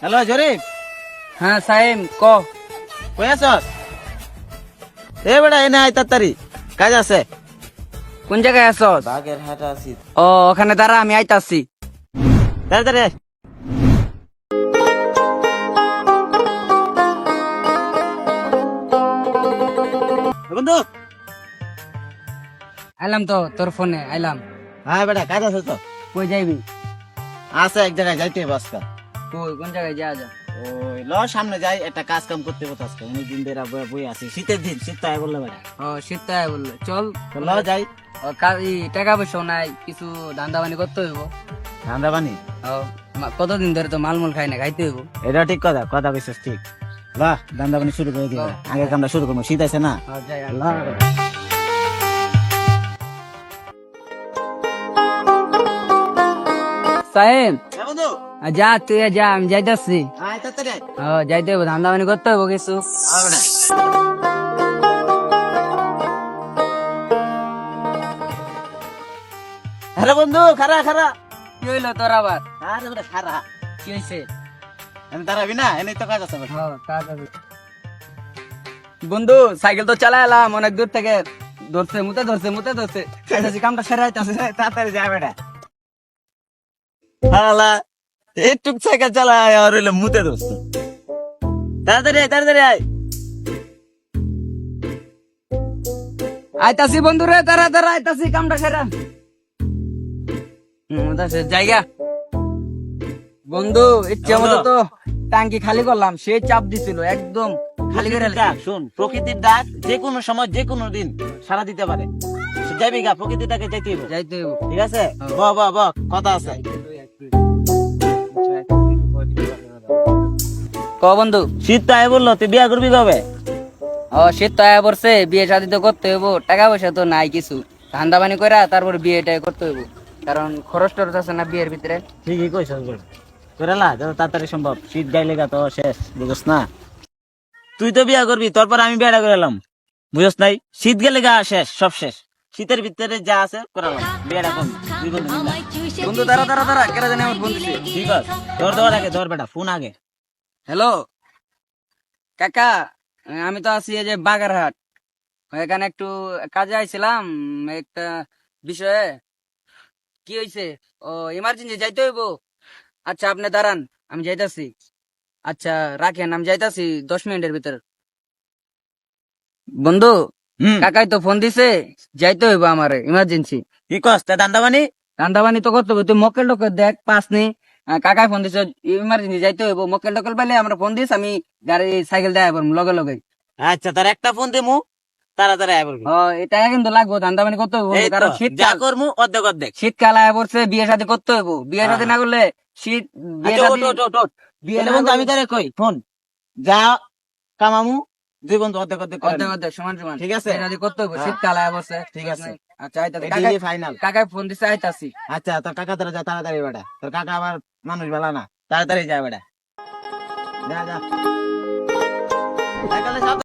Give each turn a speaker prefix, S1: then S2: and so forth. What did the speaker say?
S1: Hello জরিফ
S2: হ্যাঁ সাহেব ক?
S1: কই আছস এ বেটা এনে আয় তাড়াতাড়ি। কাজ আছে।
S2: কোন জায়গায় আছো?
S1: বাগের হাটা আছি।
S2: ও ওখানে দাঁড়া আমি আইতাছি।
S1: তাড়াতাড়ি বন্ধু।
S2: আইলাম তো তোর ফোনে আইলাম।
S1: হ্যাঁ বেটা কাজ আছে তো।
S2: কই যাইবি?
S1: আছে এক জায়গায় যাইতে আজকে।
S2: কই কোন জায়গায় যা যা
S1: ওই ল সামনে যাই একটা কাজ কাম করতে হতো আজকে। অনেক দিন ধরে বই আছি। শীতের দিন শীত তো আয় বললে বেটা।
S2: ও শীতটা বললে। চল
S1: ল যাই।
S2: ও, টাকা পয়সাও নাই কিছু ধান্দা বানি করতে হইব।
S1: ঠান্ডা পানি
S2: ও, কতদিন ধরে তো মালমূল খাই না খাইতে হইব?
S1: এটা ঠিক কথা কথা কইছিস ঠিক। লা ধান্দা পানি শুরু করে দিই। আগের কামটা শুরু করব শীত আছে না?
S2: যাই। সাহেব!
S1: বন্ধু?
S2: যা তুই যা আমি যাইতাছি। ও যাইতে ধান্দা বানি করতে হইব কিছু।
S1: বন্ধু খারা খারা।
S2: কি হইল তোর আবার?
S1: আরে বেটা খারা।
S2: কি হইছে?
S1: দাঁড়াবি না এনে তো কাজ আছে।
S2: ও, কাজ আছে। বন্ধু সাইকেল তো চালাইলাম অনেক দূর থেকে। ধরছে মুতে ধরছে মুতে ধরছে। কামটা সেরাইতাছে
S1: তাড়াতাড়ি যা বেটা। হালা একটুক সাইকেল চালায় আর হইল মুতে দোস্ত তাড়াতাড়ি আয় তাড়াতাড়ি আয়।
S2: আইতাছি বন্ধু রে তারা তারা আইতাছি কামটা সেরা। হুম, জায়গা। বন্ধু ইচ্ছে মতো তো টাঙ্কি খালি করলাম সে চাপ দিছিল একদম খালি করে
S1: শুন প্রকৃতির ডাক যে কোনো সময় যে কোনো দিন সারা দিতে পারে। যাবি গা প্রকৃতির ডাকে যাইতে হইব।
S2: যাইতে হইব।
S1: ঠিক আছে? ব ব ব কথা আছে।
S2: বন্ধু?
S1: শীত তো আয় বলল তুই বিয়া করবি কবে?
S2: ও শীত তো আয়া পড়ছে বিয়ে শাদি তো করতে হইব টাকা পয়সা তো নাই কিছু। ধান্দা বানি করে তারপর বিয়েটা করতে হইব। কারণ খরচ টরচ আছে না বিয়ের ভিতরে?
S1: ঠিকই কইছ করেলা যত তাড়াতাড়ি সম্ভব। শীত গাইলে গা তো শেষ বুঝছ না? তুই তো বিয়া করবি তারপর আমি বিয়াটা করালাম বুঝছ নাই? শীত গেলে গা শেষ সব শেষ। শীতের ভিতরে যা আছে করালাম বিয়াটা কম বন্ধু
S2: বন্ধু দাঁড়া দাঁড়া দাঁড়া কেরা জানি আমার দিছে
S1: ঠিক আছে ধর ধর আগে ধর বেটা ফোন আগে।
S2: হ্যালো? কাকা আমি তো আছি এই যে বাগারহাট। এখানে একটু কাজে আইছিলাম একটা বিষয়ে। কি হয়েছে ও ইমার্জেন্সি যাইতে হইব? আচ্ছা আপনি দাঁড়ান আমি যাইতাছি। আচ্ছা রাখেন আমি যাইতাছি দশ মিনিটের ভিতর। বন্ধু কাকাই তো ফোন দিছে যাইতে হইব আমার ইমার্জেন্সি
S1: কি কস তা দান্দাবানি?
S2: রান্দাবানি তো করতে হবে তুই মক্কেল টকেল দেখ পাস নি কাকাই ফোন দিছে ইমার্জেন্সি যাইতে হইব মক্কেল টকেল পাইলে আমরা ফোন দিস আমি গাড়ি সাইকেল দেয় লগে লগে।
S1: আচ্ছা তার একটা ফোন দিমু তাড়াতাড়ি আয় বলবি
S2: ও এটা কিন্তু লাগবো করতে হইব কারণ
S1: যা
S2: শীতকাল
S1: করমু অর্ধেক অর্ধেক।
S2: শীতকাল আয় পড়ছে বিয়ে শাদী করতে হইব। বিয়ে শাদী না করলে শীত বিয়ে
S1: আচ্ছা,
S2: শাদী। বিয়ে
S1: বন্ধু আমি
S2: করলে-
S1: তারে কই ফোন। যা কামামু দুই বন্ধু অর্ধেক অর্ধেক করে
S2: অর্ধেক অর্ধেক সমান সমান।
S1: ঠিক আছে?
S2: শাদী করতে হইব
S1: হ্যাঁ।
S2: শীতকাল আয় পড়ছে।
S1: ঠিক আছে।
S2: আচ্ছা
S1: ফাইনাল
S2: কাকাই ফোন দিছে আইতাছি।
S1: আচ্ছা তোর কাকা তারা যা তাড়াতাড়ি বেটা তোর কাকা আবার মানুষ বেলা না। তাড়াতাড়ি যা বেটা। যা যা।